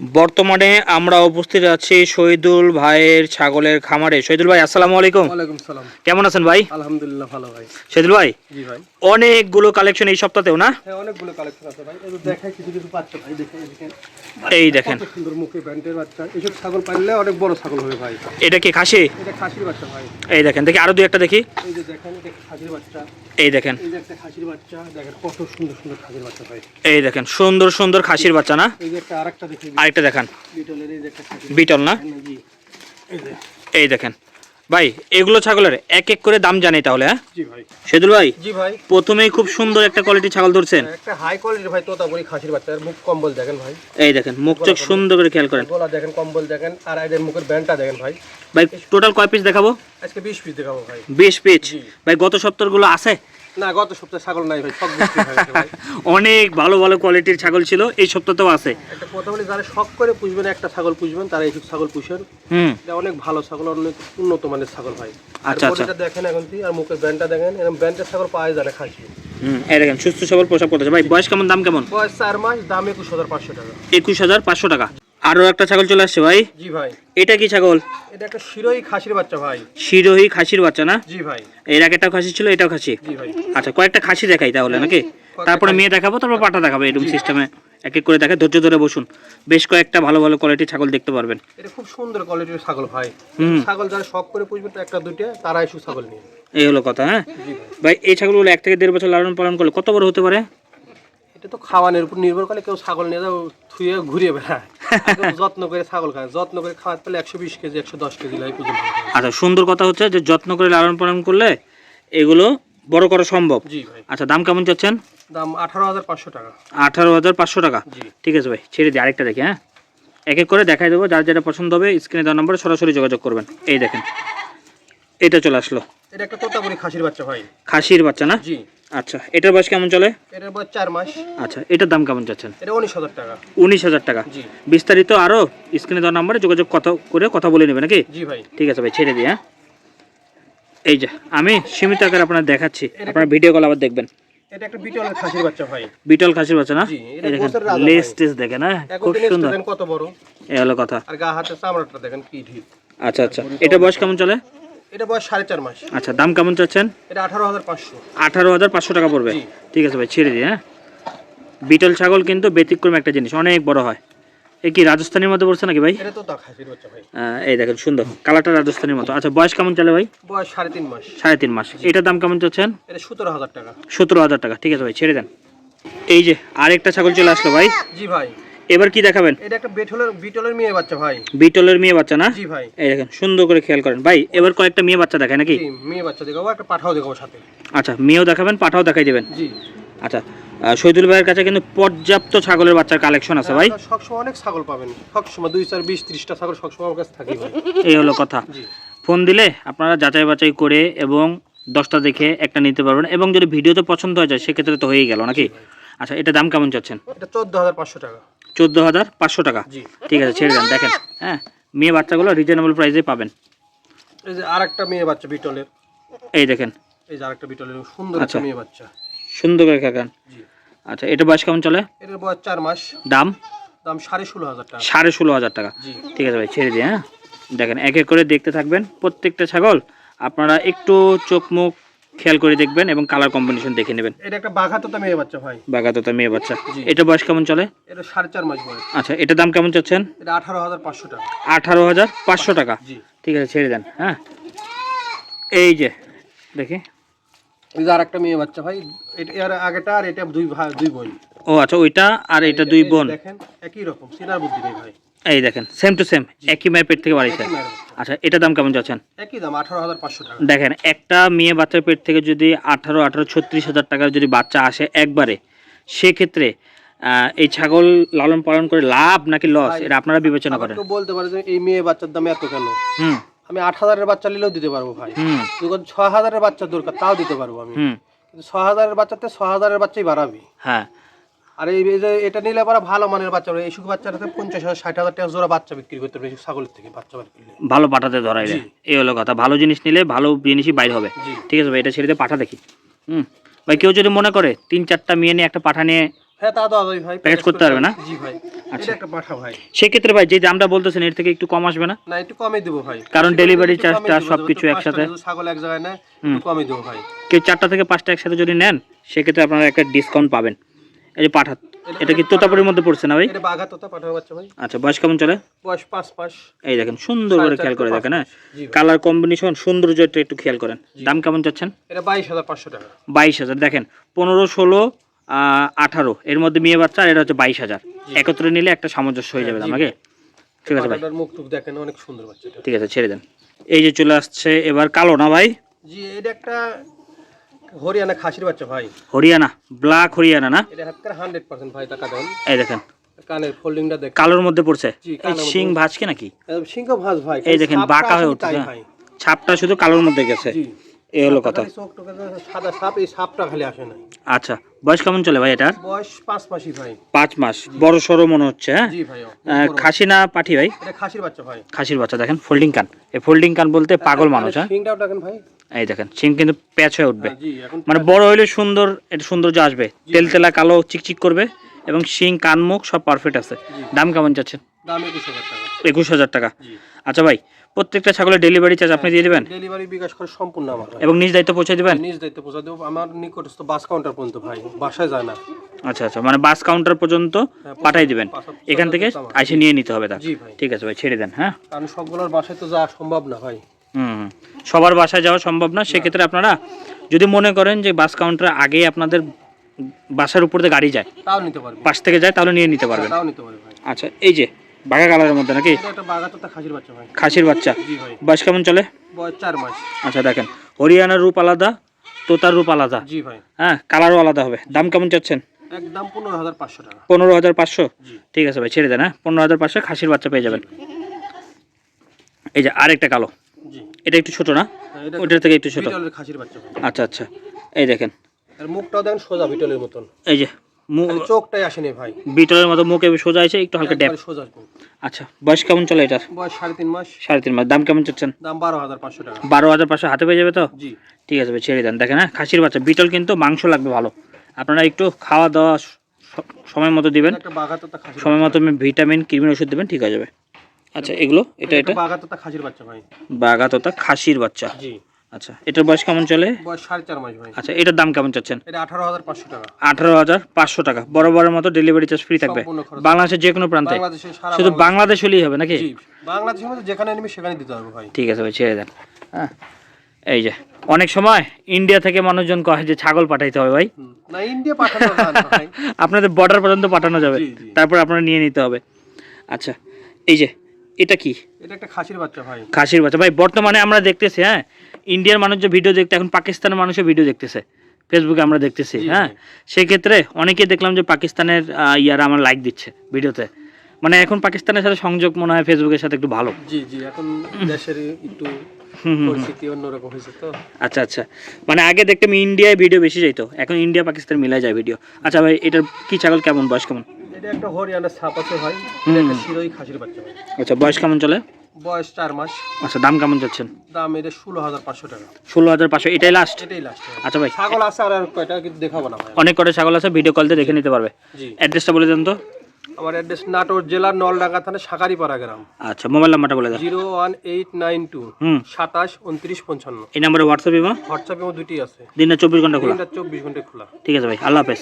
বর্তমানে আমরা উপস্থিত আছি শহীদুল ভাইয়ের ছাগলের খামারে। শহীদুল ভাই আসসালামু আলাইকুম। ওয়ালাইকুম সালাম। কেমন আছেন ভাই? আলহামদুলিল্লাহ ভালো ভাই। শহীদুল ভাই জি ভাই। অনেকগুলো কালেকশন এই সপ্তাহেও না? হ্যাঁ অনেকগুলো কালেকশন আছে ভাই। এই দেখাই কিছু কিছু বাচ্চা ভাই দেখেন এই দেখেন। সুন্দর মুখে ব্যান্ডের বাচ্চা। এইসব ছাগল পাইলে অনেক বড় ছাগল হবে ভাই। এটা কি খাসি? এটা খাসির বাচ্চা ভাই। এই দেখেন দেখি আরও দুই একটা দেখি। এই যে দেখেন এটা খাসির বাচ্চা। এই দেখেন। এই যে একটা খাসির বাচ্চা দেখেন কত সুন্দর সুন্দর খাসির বাচ্চা ভাই। এই দেখেন সুন্দর সুন্দর খাসির বাচ্চা না? এই যে একটা আরেকটা দেখি আরেকটা দেখান। বিটল না? এই দেখেন। ভাই এগুলো ছাগলের এক এক করে দাম জানি তাহলে হ্যাঁ? জি ভাই। ভাই জি ভাই। প্রথমেই খুব সুন্দর একটা কোয়ালিটি ছাগল ধরছেন। একটা হাই কোয়ালিটির ভাই তোতাপুরি খাসির বাচ্চা। মুখ কম্বল দেখেন ভাই। এই দেখেন মুখ চোখ সুন্দর করে খেয়াল করেন। গলা দেখেন কম্বল দেখেন আর এদের মুখের ব্যান্ডটা দেখেন ভাই। ভাই টোটাল কয় পিস দেখাবো? আজকে বিশ পিস দেখাবো ভাই। বিশ পিস ভাই গত সপ্তাহগুলো আছে? না গত সপ্তাহে ছাগল নাই ভাই সব অনেক ভালো ভালো কোয়ালিটির ছাগল ছিল এই সপ্তাহতেও আছে। একটা কথা বলি যারা শখ করে পুষবেন একটা ছাগল পুষবেন তারা এইসব ছাগল পুষেন। হুম। এটা অনেক ভালো ছাগল অনেক উন্নত মানের ছাগল ভাই। আচ্ছা, আচ্ছা। দেখেন এখন আর মুখের ব্যান্ডটা দেখেন এরকম ব্যান্ডের ছাগল পাওয়া যায় না খাসি। এই দেখেন সুস্থ সবল পোশাক পড়তেছে ভাই বয়স কেমন দাম কেমন? বয়স চার মাস দাম একুশ হাজার পাঁচশো টাকা। একুশ হাজার পাঁচশো টাকা। আরও একটা ছাগল চলে আসছে ভাই। জি ভাই। এটা কি ছাগল? এটা একটা শিরোই খাসির বাচ্চা ভাই। শিরোহী খাসির বাচ্চা না? জি ভাই। এর আগেটাও খাসি ছিল এটাও খাসি? জি ভাই। আচ্ছা কয়েকটা খাসি দেখাই তাহলে নাকি? তারপরে মেয়ে দেখাবো তারপর পাটা দেখাবো এরকম সিস্টেমে এক এক করে দেখে ধৈর্য ধরে বসুন। বেশ কয়েকটা ভালো ভালো কোয়ালিটির ছাগল দেখতে পারবেন। এটা খুব সুন্দর কোয়ালিটির ছাগল ভাই। হুম। ছাগল যারা শখ করে পুষবেন তো একটা দুইটা তারা এসব ছাগল নিয়ে। এই হলো কথা হ্যাঁ? ভাই। ভাই এই ছাগলগুলো এক থেকে দেড় বছর লালন পালন করলে কত বড় হতে পারে? এটা তো খাওয়ানোর উপর নির্ভর করে কেউ ছাগল নিয়ে যাও থুয়ে ঘুরিয়ে বেড়ায়। যত্ন করে ছাগল খায় যত্ন করে খাওয়াতে পারলে একশো বিশ কেজি একশো দশ কেজি হয়। আচ্ছা সুন্দর কথা হচ্ছে যে যত্ন করে লালন পালন করলে এগুলো বড় করা সম্ভব। জি ভাই। আচ্ছা দাম কেমন চাচ্ছেন? দাম আঠারো হাজার পাঁচশো টাকা। আঠারো হাজার পাঁচশো টাকা। জি। ঠিক আছে ভাই ছেড়ে দিই আরেকটা দেখি হ্যাঁ? এক এক করে দেখাই দেবো যার যেটা পছন্দ হবে স্ক্রিনে দেওয়ার নম্বরে সরাসরি যোগাযোগ করবেন। এই দেখেন এটা চলে আসলো। এটা একটা তোতাপুরি খাসির বাচ্চা ভাই। খাসির বাচ্চা না? জি। আচ্ছা এটার বয়স কেমন চলে? এটার বয়স চার মাস। আচ্ছা এটার দাম কেমন চাচ্ছেন? এটা উনিশ হাজার টাকা। উনিশ হাজার টাকা। বিস্তারিত আরও স্ক্রিনে দেওয়ার নম্বরে যোগাযোগ কথা করে কথা বলে নেবে নাকি? জি ভাই। ঠিক আছে ভাই ছেড়ে দিই হ্যাঁ? এই যে আমি সীমিত আকারে আপনার দেখাচ্ছি। আপনার ভিডিও কল আবার দেখবেন। এটা একটা বিটলের খাসির বাচ্চা ভাই। বিটল খাসির বাচ্চা না? লেস টেস দেখেন হ্যাঁ? খুব সুন্দর। কত বড়। এই হলো কথা। আর গা হাতে চামড়াটা দেখেন কি ঢিপ আচ্ছা আচ্ছা। এটা বয়স কেমন চলে? এটা বয়স সাড়ে চার মাস। আচ্ছা দাম কেমন চাচ্ছেন? এটা আঠারো হাজার পাঁচশো। আঠারো হাজার পাঁচশো টাকা পড়বে। ঠিক আছে ভাই ছেড়ে দিই হ্যাঁ? বিটল ছাগল কিন্তু ব্যতিক্রম একটা জিনিস অনেক বড় হয়। এ কি রাজস্থানের মধ্যে পড়ছে নাকি ভাই? এই দেখেন সুন্দর। কালারটা রাজস্থানের মতো। আচ্ছা বয়স কেমন চলে ভাই? বয়স সাড়ে তিন মাস। সাড়ে তিন মাস। এটার দাম কেমন চাচ্ছেন? সতেরো হাজার টাকা। সতেরো হাজার টাকা। ঠিক আছে ভাই ছেড়ে দেন। এই যে আরেকটা ছাগল চলে আসলো ভাই। জি ভাই। এবার কি দেখাবেন? এটা একটা বেটলের বিটলের মেয়ে বাচ্চা ভাই। বিটলের মেয়ে বাচ্চা না? জি ভাই। এই দেখেন সুন্দর করে খেয়াল করেন। ভাই এবার কয়েকটা মেয়ে বাচ্চা দেখায় নাকি? মেয়ে বাচ্চা দেখাবো একটা পাঠাও দেখাবো সাথে। আচ্ছা মেয়েও দেখাবেন পাঠাও দেখাই দেবেন। জি। আচ্ছা শহীদুল ভাইয়ের কাছে কিন্তু পর্যাপ্ত ছাগলের বাচ্চার কালেকশন আছে ভাই। আপনারা সবসময় অনেক ছাগল পাবেন। সবসময় দুই চার বিশ ত্রিশটা ছাগল সবসময় আমার কাছে থাকে ভাই। এই হলো কথা। জি। ফোন দিলে আপনারা যাচাই বাছাই করে এবং দশটা দেখে একটা নিতে পারবেন এবং যদি ভিডিওতে পছন্দ হয়ে যায় সেক্ষেত্রে তো হয়েই গেল নাকি? আচ্ছা এটা দাম কেমন চাচ্ছেন? এটা চোদ্দ হাজার পাঁচশো টাকা। চোদ্দ হাজার পাঁচশো টাকা। ঠিক আছে ছেড়ে দেন দেখেন। হ্যাঁ মেয়ে বাচ্চাগুলো রিজনেবল প্রাইসে পাবেন। এই যে আর একটা মেয়ে বাচ্চা বিটলের। এই দেখেন। এই যে আরেকটা বিটলের সুন্দর আচ্ছা। একটা মেয়ে বাচ্চা। সুন্দর করে খাকান জি। আচ্ছা এটা বয়স কেমন চলে? এটার বয়স চার মাস। দাম? দাম সাড়ে ষোলো হাজার টাকা। সাড়ে ষোলো হাজার টাকা। জি। ঠিক আছে ভাই ছেড়ে দিই হ্যাঁ। দেখেন এক এক করে দেখতে থাকবেন। প্রত্যেকটা ছাগল আপনারা একটু চোখ মুখ খেয়াল করে দেখবেন এবং কালার কম্বিনেশন দেখে নেবেন। এটা একটা বাঘাতোতা মেয়ে বাচ্চা ভাই। বাগাতোতা মেয়ে বাচ্চা। এটা বয়স কেমন চলে? এটা সাড়ে চার মাস বয়স। আচ্ছা এটা দাম কেমন চাচ্ছেন? এটা আঠারো হাজার পাঁচশো টাকা। আঠারো হাজার পাঁচশো টাকা। জি। ঠিক আছে ছেড়ে দেন হ্যাঁ। এই যে দেখি। এই আর একটা মেয়ে বাচ্চা ভাই এটা এর আগেটা আর এটা দুই ভাই দুই বোন। ও আচ্ছা ওইটা আর এটা দুই বোন। দেখেন একই রকম সিনার বুদ্ধি নেই ভাই। এই দেখেন সেম টু সেম একই মায়ের পেট থেকে বাচ্চা। আচ্ছা এটা দাম কেমন যাচ্ছেন? একই দাম আঠারো হাজার পাঁচশো টাকা। দেখেন একটা মেয়ে বাচ্চার পেট থেকে যদি আঠারো আঠারো ছত্রিশ হাজার টাকার যদি বাচ্চা আসে একবারে সেক্ষেত্রে এই ছাগল লালন পালন করে লাভ নাকি লস এটা আপনারা বিবেচনা করেন। বলতে পারে যে এই মেয়ে বাচ্চার দাম এত কেন? হুম। আমি আট হাজারের বাচ্চা নিলেও দিতে পারব ভাই। হুম। যখন ছ হাজারের বাচ্চা দরকার তাও দিতে পারব আমি। কিন্তু ছ হাজারের বাচ্চাতে ছ হাজারের বাচ্চাই বাড়াবি। হ্যাঁ। আর এই এই যে এটা নিলে পরে ভালো মানের বাচ্চা হবে। এইসব বাচ্চাটাতে পঞ্চাশ হাজার ষাট হাজার টাকা জোড়া বাচ্চা বিক্রি করতে পারবে ছাগলের থেকে বাচ্চা বার করলে ভালো পাঠাতে ধরাই এই হলো কথা। ভালো জিনিস নিলে ভালো জিনিসই বাইর হবে। ঠিক আছে ভাই এটা ছেড়ে পাঠা দেখি। হুম। ভাই কেউ যদি মনে করে তিন চারটা মেয়ে নিয়ে একটা পাঠা নিয়ে হ্যাঁ তা দেওয়া ভাই প্যাকেজ করতে পারবে না? জি ভাই। আচ্ছা। একটা পাঠা ভাই। সেক্ষেত্রে ভাই যে দামটা বলতেছেন এর থেকে একটু কম আসবে না? না একটু দেবো ভাই। কারণ দেবো, সবকিছু একসাথে। ছাগল এক জায়গায় না একটু কমে দেবো ভাই। কেউ চারটা থেকে পাঁচটা একসাথে যদি নেন সেক্ষেত্রে আপনারা একটা ডিসকাউন্ট পাবেন। এই যে পাঠা এটা কি তোতাপুরির মধ্যে পড়ছে না ভাই? এটা বাঘা তোতা পাঠার বাচ্চা ভাই। আচ্ছা বয়স কেমন চলে? বয়স পাঁচ মাস এই দেখেন সুন্দর করে খেয়াল করে দেখেন হ্যাঁ? পাঁচ। কালার কম্বিনেশন সৌন্দর্যটা একটু খেয়াল করেন। দাম কেমন চাচ্ছেন? এটা বাইশ হাজার পাঁচশো টাকা। বাইশ হাজার দেখেন পনেরো ষোলো আঠারো। এর মধ্যে মেয়ে বাচ্চা আর এটা হচ্ছে বাইশ হাজার। একত্রে নিলে একটা সামঞ্জস্য হয়ে যাবে আমাকে ঠিক আছে ভাই। মুখ টুক দেখেন অনেক সুন্দর বাচ্চাটা। ঠিক আছে ছেড়ে দেন। এই যে চলে আসছে এবার কালো না ভাই? জি এটা একটা হরিয়ানা খাসির বাচ্চা ভাই। হরিয়ানা ব্ল্যাক হরিয়ানা না? এটা ভাই টাকা দেন এই দেখেন। কানের ফোল্ডিংটা দেখ কালোর মধ্যে পড়ছে? জি, এই শিং ভাজকে নাকি? ভাজ ভাই এই দেখেন বাঁকা হয়ে উঠছে হ্যাঁ। ছাপটা শুধু কালোর মধ্যে গেছে। এই হলো কথা। খালি চোখ টোকে যে সাদা সাপ এই সাপটা খালি আসে না আচ্ছা বয়স কেমন চলে ভাই এটার? বয়স পাঁচ মাসই ভাই। পাঁচ মাস বড় সড়ো মনে হচ্ছে হ্যাঁ? ভাই খাসি না পাঠি ভাই? খাসির বাচ্চা ভাই। খাসির বাচ্চা দেখেন ফোল্ডিং কান এই ফোল্ডিং কান বলতে পাগল মানুষ হ্যাঁ? দেখেন ভাই। এই দেখেন সিং কিন্তু প্যাচ হয়ে উঠবে হ্যাঁ, মানে বড় হইলে সুন্দর এটা সৌন্দর্য আসবে। তেলতেলা কালো চিকচিক করবে এবং শিং কান মুখ সব পারফেক্ট আছে। দাম কেমন চাচ্ছেন? দাম একুশ হাজার টাকা। আচ্ছা ভাই প্রত্যেকটা ছাগলের ডেলিভারি চার্জ আপনি দিয়ে দেবেন? ডেলিভারি বিকাশ করে সম্পূর্ণ আমার। এবং নিজ দায়িত্ব পৌঁছে দেবেন? নিজ দায়িত্ব পৌঁছে দেবো। আমার নিকটস্থ বাস কাউন্টার পর্যন্ত ভাই বাসায় যায় না। আচ্ছা আচ্ছা মানে বাস কাউন্টার পর্যন্ত হ্যাঁ, পাঠাই দিবেন। এখান থেকে আইসে নিয়ে নিতে হবে তা ঠিক আছে ভাই ছেড়ে দেন হ্যাঁ? কারণ সবগুলোর বাসায় তো যাওয়া সম্ভব না ভাই। সবার বাসায় যাওয়া সম্ভব না সেক্ষেত্রে আপনারা যদি মনে করেন যে বাস কাউন্টার আগে আপনাদের বাসার উপর দিয়ে গাড়ি যায় তাও নিতে পারবি। পাশ থেকে যায় তাহলে নিয়ে নিতে পারবেন। তাও নিতে পারবি আচ্ছা এই যে বাঘা কালারের মধ্যে নাকি? খাসির বাচ্চা বয়স কেমন চলে? চার মাস। আচ্ছা দেখেন হরিয়ানার রূপ আলাদা তোতার রূপ আলাদা। জি ভাই। হ্যাঁ কালারও আলাদা হবে। দাম কেমন চাচ্ছেন? একদম পনেরো হাজার পাঁচশো টাকা। পনেরো হাজার পাঁচশো? ঠিক আছে ভাই ছেড়ে দেন হ্যাঁ। পনেরো হাজার পাঁচশো খাসির বাচ্চা পেয়ে যাবেন। এই যে আরেকটা কালো। এটা একটু ছোট না? হ্যাঁ, এটা ওইটার থেকে একটু ছোট। খাসির বাচ্চা আচ্ছা আচ্ছা। এই দেখেন। আর মুখটাও দেখেন সোজা বিটলের মতন। এই যে চোখটাই আসেনি ভাই। বিটলের মতো মুখে সোজা আছে একটু হালকা ড্যাপ সোজা আচ্ছা বয়স কেমন চলে এটার? বয়স সাড়ে তিন মাস। সাড়ে তিন মাস। দাম কেমন চাচ্ছেন? দাম বারো হাজার পাঁচশো টাকা। বারো হাজার পাঁচশো হাতে পেয়ে যাবে তো? জি। ঠিক আছে ভাই ছেড়ে দেন। দেখেন হ্যাঁ খাসির বাচ্চা। বিটল কিন্তু মাংস লাগবে ভালো। আপনারা একটু খাওয়া দাওয়া সময় মতো দিবেন। সময় মতো ভিটামিন কৃমির ওষুধ দেবেন ঠিক হয়ে যাবে। আচ্ছা এগুলো? এটা এটা? বাঘা তোতা খাসির বাচ্চা ভাই। বাঘা তোতা খাসির বাচ্চা। জি। আচ্ছা এটার বয়স কেমন চলে? বয়স সাড়ে চার মাস ভাই। আচ্ছা এটার দাম কেমন চাচ্ছেন? এটা আঠারো হাজার পাঁচশো টাকা। আঠারো হাজার পাঁচশো টাকা। বরাবরের মতো ডেলিভারি চার্জ ফ্রি থাকবে। বাংলাদেশের যে কোনো প্রান্তে। শুধু বাংলাদেশ- হলেই হবে নাকি? জি বাংলাদেশের মধ্যে যেখানে নিবি সেখানে দিতে হবে ভাই। ঠিক আছে ভাই ছেড়ে দেন। হ্যাঁ এই যে অনেক সময় ইন্ডিয়া থেকে মানুষজন কয় যে ছাগল পাঠাইতে হবে ভাই? না ইন্ডিয়া পাঠানো আপনাদের বর্ডার পর্যন্ত পাঠানো যাবে। তারপর আপনারা নিয়ে নিতে হবে। আচ্ছা এই যে এটা কি? এটা একটা খাসির বাচ্চা ভাই। খাসির বাচ্চা। ভাই বর্তমানে আমরা দেখতেছি হ্যাঁ? ইন্ডিয়ার মানুষ যে ভিডিও দেখতে এখন পাকিস্তানের মানুষও ভিডিও দেখতেছে। ফেসবুকে আমরা দেখতেছি হ্যাঁ। সেক্ষেত্রে অনেকে দেখলাম যে পাকিস্তানের ইয়ারা আমার লাইক দিচ্ছে ভিডিওতে মানে এখন পাকিস্তানের সাথে সংযোগ মনে হয় ফেসবুকের সাথে একটু ভালো। জি জি এখন দেশের একটু পরিস্থিতি অন্যরকম হয়েছে তো। আচ্ছা আচ্ছা। মানে আগে দেখতাম ইন্ডিয়ায় ভিডিও বেশি যাইতো এখন ইন্ডিয়া পাকিস্তান মিলাই যায় ভিডিও আচ্ছা ভাই এটার কি ছাগল কেমন বয়স কেমন? এটা একটা হরিয়ানার ছাপ আছে ভাই। এটা একটা শিরোই খাসির বাচ্চা আচ্ছা বয়স কেমন চলে? বয়স চার মাস। আচ্ছা দাম কেমন যাচ্ছেন? দাম এটা ষোলো হাজার পাঁচশো টাকা। ষোলো হাজার পাঁচশো এটাই লাস্ট এটাই লাস্ট আচ্ছা ভাই। ছাগল আছে আর আর কয়টা কিন্তু দেখাবো না ভাই। অনেক কটা ছাগল আছে ভিডিও কল দিয়ে দেখে নিতে পারবে। জি। অ্যাড্রেসটা বলে দেন তো। আমার অ্যাড্রেস নাটোর জেলার নলডাঙ্গা থানা সাকারিপাড়া গ্রাম। আচ্ছা মোবাইল নাম্বারটা বলে দেন। Zero one eight nine two hmm. সাতাশ উনত্রিশ পঞ্চান্ন। এই নাম্বারে হোয়াটসঅ্যাপ ইমো হোয়াটসঅ্যাপেও দুটি আছে। দিনে চব্বিশ ঘণ্টা খোলা। তিনটা চব্বিশ ঘন্টায় খোলা। ঠিক আছে ভাই আল্লাহ হাফেজ।